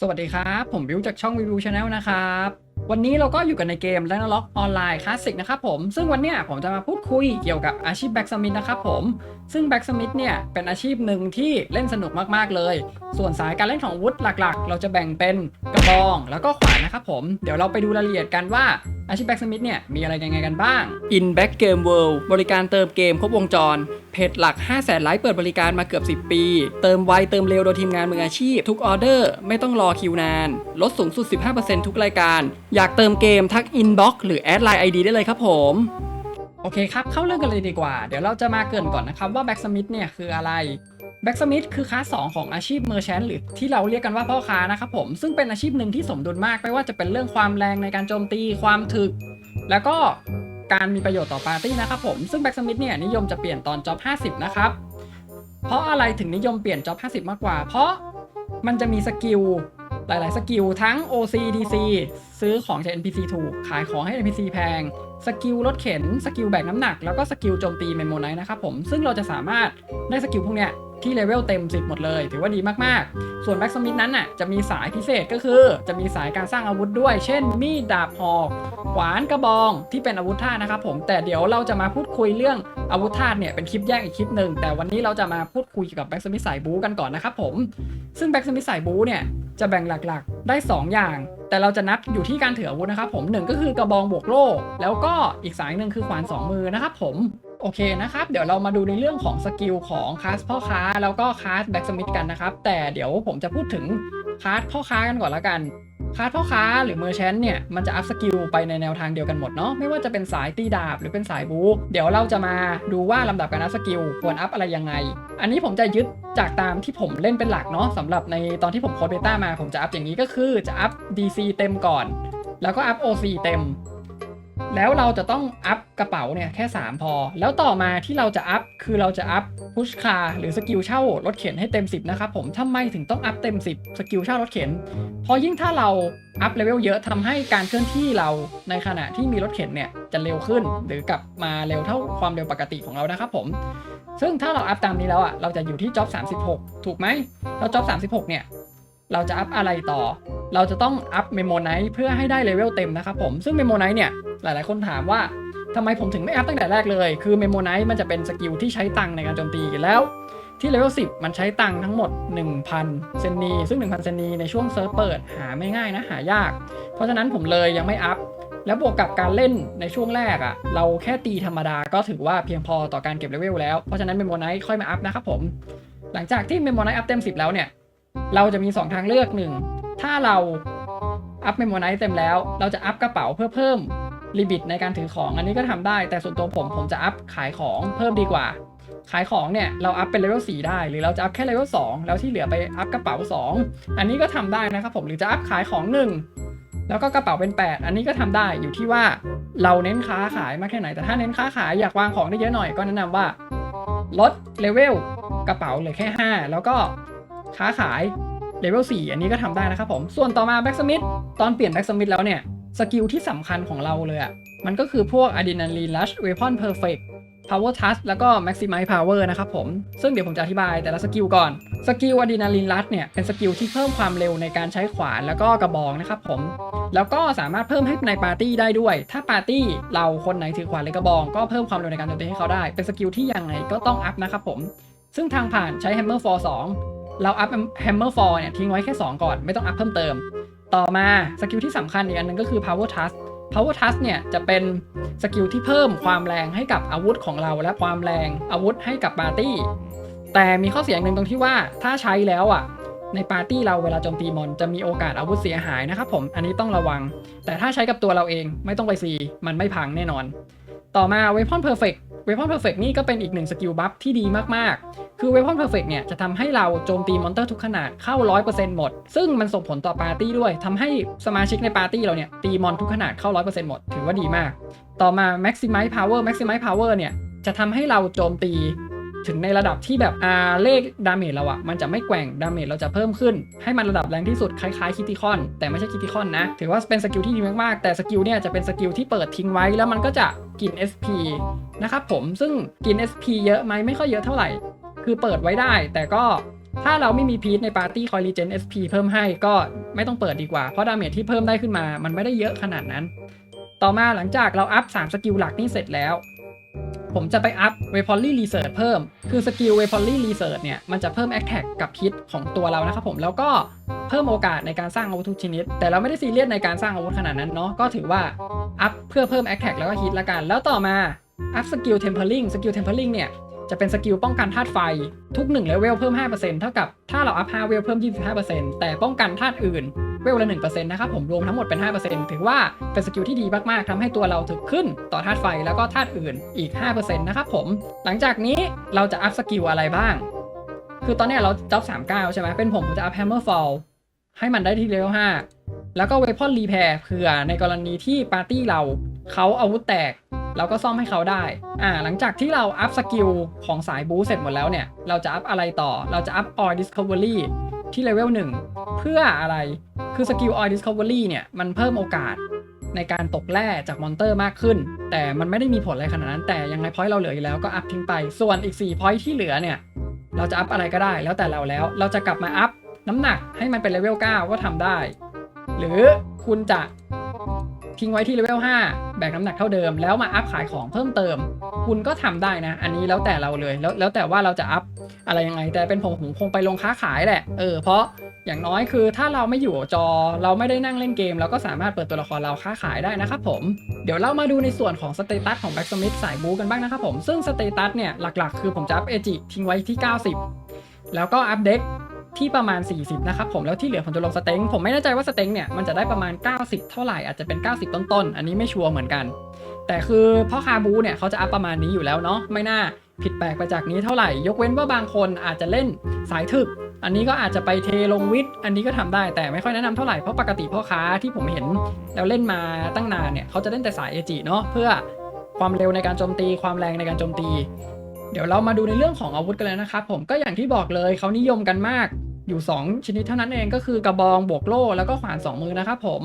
สวัสดีครับ ผมบิวจากช่องวิวชาแนลนะครับ วันนี้เราก็อยู่กันในเกม r a g n a r o k ออนไลน์คลาสสิกนะครับผม ซึ่งวันเนี้ยผมจะมาพูดคุยเกี่ยวกับอาชีพแบ็กสมิธนะครับผม ซึ่งแบ็กสมิธเนี่ยเป็นอาชีพหนึ่งที่เล่นสนุกมากๆเลย ส่วนสายการเล่นของวุธหลักๆ เราจะแบ่งเป็นกระบองแล้วก็ขวานนะครับผม เดี๋ยวเราไปดูรายละเอียดกันว่าอาชีพแบ็กสมิธเนี่ยมีอะไรยังไงกันบ้าง In Back Game World บริการเติมเกมครบวงจร เพจหลัก 5 0 0แสนไลฟ์เปิดบริการมาเกือบ 10 ปี เติมไวเติมเร็วโดยทีมงานมืออาชีพ ทุกออเดอร์ ไม่ต้องรอคิวนาน ลดสูงสุด 15%ทุกรายการอยากเติมเกมทักอินบ็อกหรือแอดไลน์ ID ได้เลยครับผมโอเคครับ เข้าเรื่องกันเลยดีกว่า เดี๋ยวเราจะมาเกินก่อนนะครับว่าแบ็กสมิธเนี่ยคืออะไรแบ็กสมิธคือคลาส2ของอาชีพเมอร์แชนหรือที่เราเรียกกันว่าพ่อค้านะครับผมซึ่งเป็นอาชีพหนึ่งที่สมดุลมากไม่ว่าจะเป็นเรื่องความแรงในการโจมตีความถึก แล้วก็การมีประโยชน์ต่อปาร์ตี้นะครับผมซึ่งแบ็กสมิธเนี่ยนิยมจะเปลี่ยนตอนจ็อบ50 นะครับ เพราะอะไรถึงนิยมเปลี่ยนจ็อบ50 มากกว่า เพราะมันจะมีสกิล หลาย ๆ สกิลทั้ง OC DC ซื้อของจาก NPC ถูก ขายของให้ NPC แพง สกิลรถเข็น สกิลแบกน้ำหนัก แล้วก็สกิลโจมตีเมมโมไนท์นะครับผม ซึ่งเราจะสามารถได้สกิลพวกเนี้ย ที่เลเวลเต็ม 10 หมดเลย ถือว่าดีมากๆ ส่วนแบ็กสมิธนั้นน่ะจะมีสายพิเศษก็คือ จะมีสายการสร้างอาวุธด้วย เช่น มีดดาบหอกขวานกระบองที่เป็นอาวุธธาตุนะครับผมแต่เดี๋ยวเราจะมาพูดคุยเรื่องอาวุธธาตุเนี่ยเป็นคลิปแยกอีกคลิปหนึ่งแต่วันนี้เราจะมาพูดคุยเกี่ยวกับแบ็กสมิธสายบูกันก่อนนะครับผมซึ่งแบ็กสมิธสายบูเนี่ยจะแบ่งหลักๆ ได้ 2 อย่าง แต่เราจะนับอยู่ที่การถืออาวุธนะครับผมหนึ่งก็คือกระบองบวกโล่ แล้วก็อีกสายหนึ่งคือขวาน 2 มือนะครับผม โอเคนะครับ เดี๋ยวเรามาดูในเรื่องของสกิลของคลาสพ่อค้า แล้วก็คลาสแบ็กสมิธกันนะครับ แต่เดี๋ยวผมจะพูดถึงคลาสพ่อค้ากันก่อนละกันคลาสพ่อค้าหรือเมอร์แชนเนี่ยมันจะอัพสกิลไปในแนวทางเดียวกันหมดเนาะไม่ว่าจะเป็นสายตีดาบหรือเป็นสายบู๊เดี๋ยวเราจะมาดูว่าลำดับการอัพสกิลควรอัพอะไรยังไง อันนี้ผมจะยึดจากตามที่ผมเล่นเป็นหลักเนาะสำหรับในตอนที่ผมโค้ดเบต้ามา ผมจะอัพอย่างนี้ก็คือจะอัพ DC เต็มก่อน แล้วก็อัพ OC เต็ม แล้วเราจะต้องอัพกระเป๋าเนี่ยแค่ 3 พอ แล้วต่อมาที่เราจะอัพคือเราจะอัพพุชคาหรือสกิลเช่ารถเข็นให้เต็ม 10 นะครับผมทำไมถึงต้องอัพเต็ม 10 สกิลเช่ารถเข็นเพราะยิ่งถ้าเราอัพเลเวลเยอะทำให้การเคลื่อนที่เราในขณะที่มีรถเข็นเนี่ยจะเร็วขึ้น หรือกลับมาเร็วเท่าความเร็วปกติของเรานะครับผม ซึ่งถ้าเราอัพตามนี้แล้วอะเราจะอยู่ที่จ็อบ36 ถูกไหมแล้วจ็อบ36 เนี่ย เราจะอัพอะไรต่อ เราจะต้องอัพเมโมไนท์เพื่อให้ได้เลเวลเต็มนะครับผมซึ่งเมโมไนท์เนี่ยหลายๆ คนถามว่าทำไมผมถึงไม่อัพตั้งแต่แรกเลย คือเมโมไนท์มันจะเป็นสกิลที่ใช้ตังในการโจมตีแล้วที่เลเวล10 มันใช้ตังทั้งหมด 1,000 เซนนี ซึ่ง 1,000 เซนนีในช่วงเซิร์ฟเปิดหาไม่ง่ายนะ หายาก เพราะฉะนั้นผมเลยยังไม่อัพ แล้วบวกกับการเล่นในช่วงแรกอะ่ะ เราแค่ตีธรรมดาก็ถือว่าเพียงพอต่อการเก็บเลเวลแล้ว เพราะฉะนั้นเมโมไนท์ค่อยมาอัพนะครับผม หลังจากที่เมมโมไนท์อัพเต็ม 10 แล้วเนี่ย เราจะมี 2 ทางเลือกหนึ่งถ้าเราอัพเมมโมไนท์เต็มแล้ว เราจะอัพกระเป๋าเพื่อเพิ่มลิมิตในการถือของอันนี้ก็ทำได้ แต่ส่วนตัวผมผมจะอัพขายของเพิ่มดีกว่า ขายของเนี่ยเราอัพเป็นเลเวล4ได้ หรือเราจะอัพแค่เลเวล2แล้วที่เหลือไปอัพกระเป๋า 2 อันนี้ก็ทำได้นะครับผมหรือจะอัพขายของ 1 แล้วก็กระเป๋าเป็น 8 อันนี้ก็ทำได้อยู่ที่ว่าเราเน้นค้าขายมากแค่ไหน แต่ถ้าเน้นค้าขายอยากวางของได้เยอะหน่อยก็แนะนำว่าลดเลเวลกระเป๋าเหลือแค่ 5 แล้วก็ ค้าขายเลเวล4อันนี้ก็ทำได้นะครับผม ส่วนต่อมาแบ็กสมิธตอนเปลี่ยนแบ็กสมิธแล้วเนี่ย สกิลที่สำคัญของเราเลยอะ่ะ มันก็คือพวก Adrenaline Rush Weapon Perfect Power Touch แล้วก็ Maximize Power นะครับผม ซึ่งเดี๋ยวผมจะอธิบายแต่ละสกิลก่อน สกิล Adrenaline Rush เนี่ย เป็นสกิลที่เพิ่มความเร็วในการใช้ขวานแล้วก็กระบองนะครับผม แล้วก็สามารถเพิ่มให้ในปาร์ตี้ได้ด้วย ถ้าปาร์ตี้เราคนไหนถือขวานหรือกระบอง ก็เพิ่มความเร็วในการโจมตีให้เขาได้ เป็นสกิลที่ยังไงก็ต้องอัพนะครับผม ซึ่งทางผ่านใช้ Hammer for 2 เราอัพแฮมเมอร์ฟอร์เนี่ยทิ้งไว้แค่ 2 ก่อนไม่ต้องอัพเพิ่มเติม ต่อมาสกิลที่สำคัญอีกอันหนึงก็คือ power touch power touch เนี่ยจะเป็นสกิลที่เพิ่มความแรงให้กับอาวุธของเราและความแรงอาวุธให้กับปาร์ตี้ แต่มีข้อเสียงหนึ่งตรงที่ว่าถ้าใช้แล้วอะ ในปาร์ตี้เราเวลาโจมตีมอนจะมีโอกาสอาวุธเสียหายนะครับผมอันนี้ต้องระวัง แต่ถ้าใช้กับตัวเราเองไม่ต้องไปซีมันไม่พังแน่นอน ต่อมา weapon perfect weapon perfect นี่ก็เป็นอีกหนึ่งสกิลบัฟที่ดีมากๆ คือ weapon perfect เนี่ยจะทำให้เราโจมตีมอนเตอร์ทุกขนาดเข้า 100%หมด ซึ่งมันส่งผลต่อปาร์ตี้ด้วยทำให้สมาชิกในปาร์ตี้เราเนี่ยตีมอนทุกขนาดเข้า 100%หมดถือว่าดีมาก ต่อมา maximize power maximize power เนี่ยจะทำให้เราโจมตี ถึงในระดับที่แบบอ่าเลขดาเมจเราอะมันจะไม่แกว่งดาเมจเราจะเพิ่มขึ้น ให้มันระดับแรงที่สุดคล้ายๆคิติคอนแต่ไม่ใช่คิติคอนนะ ถือว่าเป็นสกิลที่ดีมากๆ แต่สกิลเนี่ยจะเป็นสกิลที่เปิดทิ้งไว้แล้วมันก็จะกิน SP นะครับผมซึ่งกิน SP เยอะไหมไม่ค่อยเยอะเท่าไหร่ คือเปิดไว้ได้ แต่ก็ถ้าเราไม่มีพีทในปาร์ตี้คอยรีเจน SP เพิ่มให้ก็ไม่ต้องเปิดดีกว่า เพราะดาเมจที่เพิ่มได้ขึ้นมา มันไม่ได้เยอะขนาดนั้น ต่อมาหลังจากเราอัพ 3 สกิลหลักนี่เสร็จแล้ว ผมจะไปอัพ w e p o n l y Research เพิ่ม คือสกิล w e p o n l y Research เนี่ย มันจะเพิ่ม Attack กับฮิตของตัวเรานะครับผม แล้วก็เพิ่มโอกาสในการสร้างอาวุธทุกชนิด แต่เราไม่ได้ซีเรียสในการสร้างอาวุธขนาดนั้นเนาะ ก็ถือว่าอัพเพื่อเพิ่ม Attack แล้วก็ฮิตละกัน แล้วต่อมาอัพสกิล Tempering สกิล Tempering เนี่ยจะเป็นสกิลป้องกันธาตุไฟทุก1เลเวลเพิ่ม 5%เท่ากับถ้าเราอัพ5เวลเพิ่ม 25%แต่ป้องกันธาตุอื่น เวลละ1%นะครับผมรวมทั้งหมดเป็น 5%ถือว่าเป็นสกิลที่ดีมากๆทำให้ตัวเราถึกขึ้นต่อธาตุไฟแล้วก็ธาตุอื่นอีก 5%นะครับผม หลังจากนี้เราจะอัพสกิลอะไรบ้าง คือตอนนี้เราจ็อบ39 ใช่ไหมเป็นผมผมจะอัพ Hammer Fall ให้มันได้ที่เลเวล5แล้วก็ Weapon Repair เผื่อในกรณีที่ปาร์ตี้เราเขาอาวุธแตกเราก็ซ่อมให้เขาได้ อ่า หลังจากที่เราอัพสกิลของสายบูเสร็จหมดแล้วเนี่ย เราจะอัพอะไรต่อ เราจะอัพ Oil Discovery ที่เลเวล1เพื่ออะไรคือสกิลออยดิสคัฟเวอรี่เนี่ย มันเพิ่มโอกาสในการตกแร่จากมอนเตอร์มากขึ้น แต่มันไม่ได้มีผลอะไรขนาดนั้น แต่ยังไงพอยต์เราเหลืออยู่แล้วก็อัพทิ้งไป ส่วนอีก4พอยต์ที่เหลือเนี่ย เราจะอัพอะไรก็ได้แล้วแต่เราแล้ว เราจะกลับมาอัพน้ำหนักให้มันเป็นเลเวล9ก็ทำได้ หรือคุณจะ ทิ้งไว้ที่เลเวล5แบกน้ำหนักเท่าเดิม แล้วมาอัพขายของเพิ่มเติม คุณก็ทำได้นะ อันนี้แล้วแต่เราเลย แล้วแล้วแต่ว่าเราจะอัพอะไรยังไง แต่เป็นผมผมคงไปลงค้าขายแหละ เออ เพราะอย่างน้อยคือถ้าเราไม่อยู่จอเราไม่ได้นั่งเล่นเกม เราก็สามารถเปิดตัวละครเราค้าขายได้นะครับผม เดี๋ยวเรามาดูในส่วนของสเตตัสของแบ็กสมิธสายบูกันบ้างนะครับผม ซึ่งสเตตัสเนี่ยหลักๆ คือผมจะอัพเอจิทิ้งไว้ที่ 90 แล้วก็อัพเด็ก ที่ประมาณ 40 นะครับผมแล้วที่เหลือผมจะลงสเต็งผมไม่แน่ใจว่าสเต็งเนี่ยมันจะได้ประมาณ 90 เท่าไหร่อาจจะเป็น 90 ต้นๆ อันนี้ไม่ชัวร์เหมือนกัน แต่คือพ่อคาบูเนี่ยเขาจะอัพประมาณนี้อยู่แล้วเนาะไม่น่าผิดแปลกไปจากนี้เท่าไหร่ ยกเว้นว่าบางคนอาจจะเล่นสายถึก อันนี้ก็อาจจะไปเทลงวิทย์อันนี้ก็ทำได้แต่ไม่ค่อยแนะนำเท่าไหร่เพราะปกติพ่อค้าที่ผมเห็นแล้วเล่นมาตั้งนานเนี่ยเขาจะเล่นแต่สายเอจิเนาะเพื่อความเร็วในการโจมตีความแรงในการโจมตี เดี๋ยวเรามาดูในเรื่องของอาวุธกันเลยนะครับผมก็อย่างที่บอกเลยเขานิยมกันมาก อยู่ 2 ชนิดเท่านั้นเองก็คือกระบองบวกโล่แล้วก็ขวาน 2 มือนะครับผม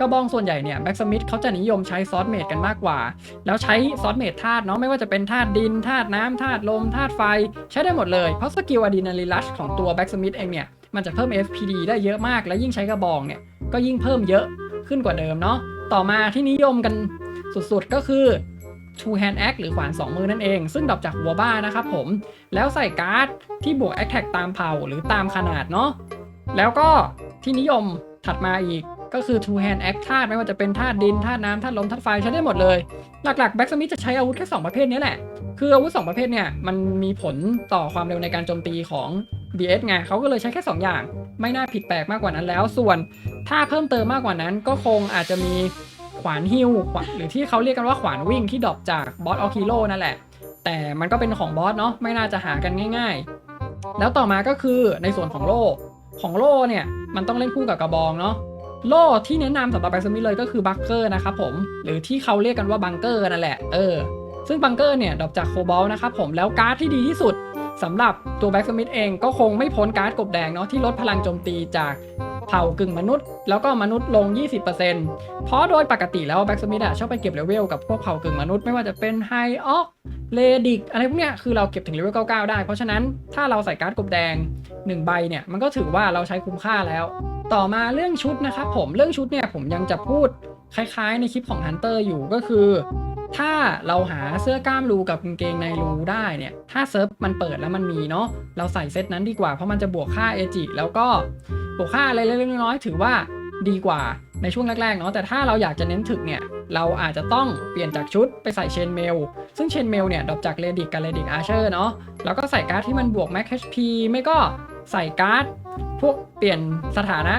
กระบองส่วนใหญ่เนี่ยแบ็กสมิธเขาจะนิยมใช้ซอสเมดกันมากกว่า แล้วใช้ซอสเมดธาตุเนาะไม่ว่าจะเป็นธาตุดินธาตุน้ำธาตุลมธาตุไฟ ใช้ได้หมดเลยเพราะสกิลอะดรีนาลีลัชของตัวแบ็กสมิธเองเนี่ยมันจะเพิ่ม FPD ได้เยอะมาก และยิ่งใช้กระบองเนี่ยก็ยิ่งเพิ่มเยอะขึ้นกว่าเดิมเนาะต่อมาที่นิยมกันสุดๆก็คือ Two Hand Axe หรือขวาน 2 มือนั่นเอง ซึ่งดรอปจากหัวบ้านะครับผม แล้วใส่การ์ดที่บวก Attack ตามเผ่าหรือตามขนาดเนาะ แล้วก็ที่นิยมถัดมาอีกก็คือ Two Hand Axe ธาตุไม่ว่าจะเป็นธาตุดินธาตุน้ำธาตุลมธาตุไฟใช้ได้หมดเลย หลักๆแบ็กสมิธจะใช้อาวุธแค่ 2 ประเภทนี้แหละ คืออาวุธ 2 ประเภทเนี่ยมันมีผลต่อความเร็วในการโจมตีของ DS ไงเขาก็เลยใช้แค่ 2 อย่าง ไม่น่าผิดแปลกมากกว่านั้นแล้ว ส่วนถ้าเพิ่มเติมมากกว่านั้นก็คงอาจจะมี ขวานฮิวขวหรือที่เขาเรียกกันว่าขวานวิ่งที่ดรอปจากบอสออคิโลนั่นแหละ แต่มันก็เป็นของบอสเนาะไม่น่าจะหากันง่าย ๆ แล้วต่อมาก็คือในส่วนของโล่ของโล่เนี่ยมันต้องเล่นคู่กับกระบองเนาะโล่ที่แนะนำสำหรับแบ็กสมิธเลยก็คือบังเกอร์นะครับผมหรือที่เขาเรียกกันว่าบังเกอร์นั่นแหละเออซึ่งบังเกอร์เนี่ยดรอปจากโคบอลนะครับผมแล้วการ์ดที่ดีที่สุดสำหรับตัวแบ็กสมิธเองก็คงไม่พ้นการ์ดกบแดงเนาะที่ลดพลังโจมตีจาก เผ่ากึ่งมนุษย์ แล้วก็มนุษย์ลง 20%เพราะโดยปกติแล้วแบ็กสมิธอะชอบไปเก็บเลเวลกับพวกเผ่ากึ่งมนุษย์ไม่ว่าจะเป็นไฮออกเลดิกอะไรพวกเนี้ยคือเราเก็บถึงเลเวล99 ได้ เพราะฉะนั้นถ้าเราใส่การ์ดกบแดง 1 ใบเนี่ยมันก็ถือว่าเราใช้คุ้มค่าแล้ว ต่อมาเรื่องชุดนะครับผมเรื่องชุดเนี่ยผมยังจะพูดคล้ายๆ ในคลิปของ Hunter อยู่ก็คือ ถ้าเราหาเสื้อกล้ามรูกับกางเกงในรูได้เนี่ย ถ้าเซิร์ฟมันเปิดแล้วมันมีเนาะ เราใส่เซตนั้นดีกว่า เพราะมันจะบวกค่าเอจิแล้วก็บวกค่าอะไรเล็กๆน้อยๆถือว่าดีกว่าในช่วงแรกๆเนาะ แต่ถ้าเราอยากจะเน้นถึกเนี่ย เราอาจจะต้องเปลี่ยนจากชุดไปใส่เชนเมล ซึ่งเชนเมลเนี่ยดรอปจากเลดิกกับเลดิกอาร์เชอร์เนาะ แล้วก็ใส่การ์ดที่มันบวกแม็ก HP ไม่ก็ใส่การ์ดพวกเปลี่ยนสถานะ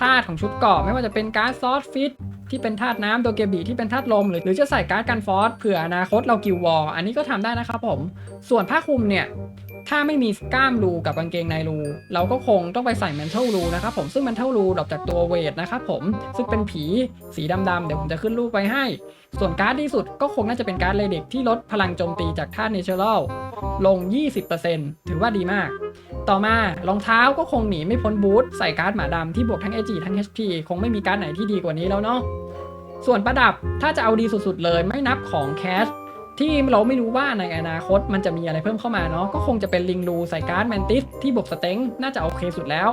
ธาตุของชุดเกาะไม่ว่าจะเป็นการ์ดซอสฟิต ที่เป็นธาตุน้ำโดเกบีที่เป็นธาตุลม หรือหรือจะใส่การ์ดกันฟอสเผื่ออนาคตเรากิววอลอันนี้ก็ทำได้นะครับผม ส่วนผ้าคลุมเนี่ย ถ้าไม่มีกล้ามรูกับกางเกงในรู เราก็คงต้องไปใส่แมนเทลรูนะครับผมซึ่งแมนเทลรูดอกจากตัวเวทนะครับผมซึ่งเป็นผีสีดำๆเดี๋ยวผมจะขึ้นรูปไปให้ ส่วนการ์ดที่สุดก็คงน่าจะเป็นการ์ดเลเด็กที่ลดพลังโจมตีจากธาตุเนเชอรัลลง 20%ถือว่าดีมาก ต่อมารองเท้าก็คงหนีไม่พ้นบูทใส่การ์ดหมาดำที่บวกทั้ง AG ทั้ง HP คงไม่มีการ์ดไหนที่ดีกว่านี้แล้วเนาะส่วนประดับถ้าจะเอาดีสุดๆเลยไม่นับของแคชที่เราไม่รู้ว่าในอนาคตมันจะมีอะไรเพิ่มเข้ามาเนาะก็คงจะเป็นลิงลูใส่การ์ดแมนติสที่บวกสเต็งน่าจะโอเคสุดแล้ว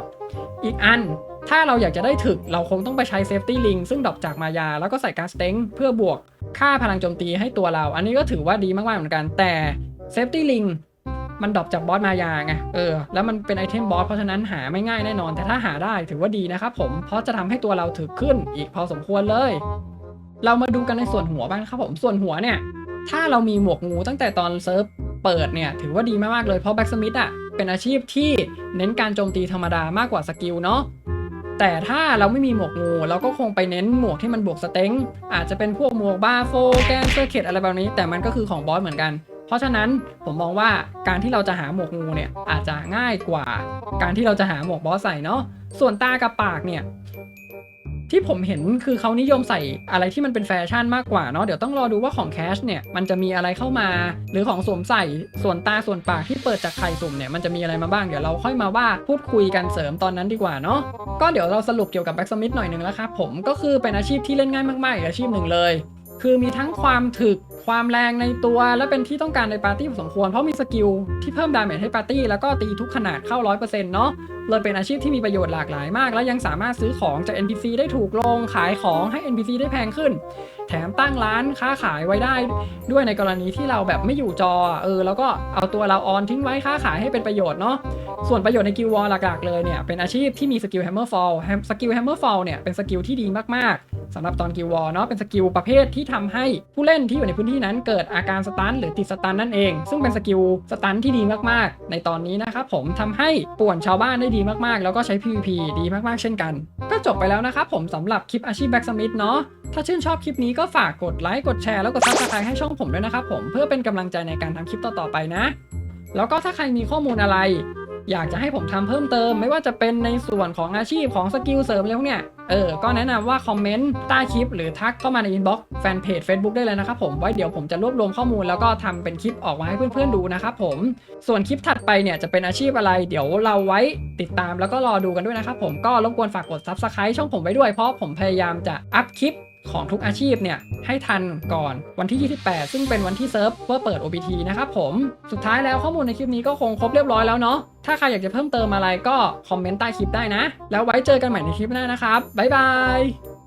อีกอันถ้าเราอยากจะได้ถึกเราคงต้องไปใช้เซฟตี้ลิงซึ่งดรอปจากมายา แล้วก็ใส่การ์ดสเต็งเพื่อบวกค่าพลังโจมตีให้ตัวเรา อันนี้ก็ถือว่าดีมากๆเหมือนกันแต่เซฟตี้ลิง มันดรอปจากบอสมายาไงเออแล้วมันเป็นไอเทมบอสเพราะฉะนั้นหาไม่ง่ายแน่นอน แต่ถ้าหาได้ถือว่าดีนะครับผมเพราะจะทำให้ตัวเราถึกขึ้นอีกพอสมควรเลย เรามาดูกันในส่วนหัวบ้างครับผมส่วนหัวเนี่ยถ้าเรามีหมวกงูตั้งแต่ตอนเซิร์ฟเปิดเนี่ยถือว่าดีมากๆเลยเพราะแบ็กสมิธอะเป็นอาชีพที่เน้นการโจมตีธรรมดามากกว่าสกิลเนาะแต่ถ้าเราไม่มีหมวกงูเราก็คงไปเน้นหมวกที่มันบวกสเต็งอาจจะเป็นพวกหมวกบาโฟแกนเซอร์เกตอะไรแบบนี้ แต่มันก็คือของบอสเหมือนกัน เพราะฉะนั้นผมมองว่าการที่เราจะหาหมวกงูเนี่ยอาจจะง่ายกว่า การที่เราจะหาหมวกบอสใส่เนาะส่วนตากับปากเนี่ยที่ผมเห็นคือเขานิยมใส่อะไรที่มันเป็นแฟชั่นมากกว่าเนาะเดี๋ยวต้องรอดูว่าของแคชเนี่ยมันจะมีอะไรเข้ามา หรือของสวมใส่ส่วนตาส่วนปากที่เปิดจากไข่สุ่มเนี่ยมันจะมีอะไรมาบ้างเดี๋ยวเราค่อยมาว่าพูดคุยกันเสริมตอนนั้นดีกว่าเนาะก็เดี๋ยวเราสรุปเกี่ยวกับแบ็กสมิธหน่อยหนึ่งแล้วครับผมก็คือเป็นอาชีพที่เล่นง่ายมากๆอีกอาชีพหนึ่งเลย คือมีทั้งความถึกความแรงในตัวและเป็นที่ต้องการในปาร์ตี้พอสมควร เพราะมีสกิลที่เพิ่มดาเมจให้ปาร์ตี้ แล้วก็ตีทุกขนาดเข้า 100%เนาะเลยเป็นอาชีพที่มีประโยชน์หลากหลายมาก และยังสามารถซื้อของจาก NPC ได้ถูกลง ขายของให้ NPC ได้แพงขึ้น แถมตั้งร้านค้าขายไว้ได้ด้วยในกรณีที่เราแบบไม่อยู่จอเออแล้วก็เอาตัวเราออนทิ้งไว้ค้าขายให้เป็นประโยชน์เนาะส่วนประโยชน์ในกิลวอลหลักๆเลยเนี่ยเป็นอาชีพที่มีสกิล Hammer Fall สกิล Hammer Fall เนี่ยเป็นสกิลที่ดีมากๆ สำหรับตอนกิลวอลเนาะเป็นสกิลประเภทที่ทำให้ผู้เล่นที่อยู่ในพื้นที่นั้นเกิดอาการสตันหรือติดสตันนั่นเอง ซึ่งเป็นสกิลสตันที่ดีมากๆ ในตอนนี้นะครับผมทำให้ป่วนชาวบ้านได้ดีมากๆ แล้วก็ใช้ PVP ดีมากๆ เช่นกัน ก็จบไปแล้วนะครับผมสำหรับคลิปอาชีพแบ็กสมิธเนาะถ้าชื่นชอบคลิปนี้ก็ฝากกดไลค์กดแชร์แล้วกดซับสไครต์ให้ช่องผมด้วยนะครับผมเพื่อเป็นกำลังใจในการทำคลิปต่อๆไปนะ แล้วก็ถ้าใครมีข้อมูลอะไรอยากจะให้ผมทำเพิ่มเติม ไม่ว่าจะเป็นในส่วนของอาชีพของสกิลเสริมอะไรพวกเนี้ย เออ ก็แนะนำว่าคอมเมนต์ใต้คลิป หรือทักเข้ามาในอินบ็อกซ์แฟนเพจ Facebook ได้เลยนะครับผม ไว้เดี๋ยวผมจะรวบรวมข้อมูลแล้วก็ทำเป็นคลิปออกมาให้เพื่อนๆดูนะครับผม ส่วนคลิปถัดไปเนี่ยจะเป็นอาชีพอะไร เดี๋ยวเราไว้ติดตามแล้วก็รอดูกันด้วยนะครับผม ก็รบกวนฝากกด Subscribe ช่องผมไว้ด้วย เพราะผมพยายามจะอัพคลิป ของทุกอาชีพเนี่ยให้ทันก่อนวันที่ 28 ซึ่งเป็นวันที่เซิร์ฟเพื่อเปิด OBT นะครับผม สุดท้ายแล้วข้อมูลในคลิปนี้ก็คงครบเรียบร้อยแล้วเนาะ ถ้าใครอยากจะเพิ่มเติมอะไรก็คอมเมนต์ใต้คลิปได้นะ แล้วไว้เจอกันใหม่ในคลิปหน้านะครับ บ๊ายบาย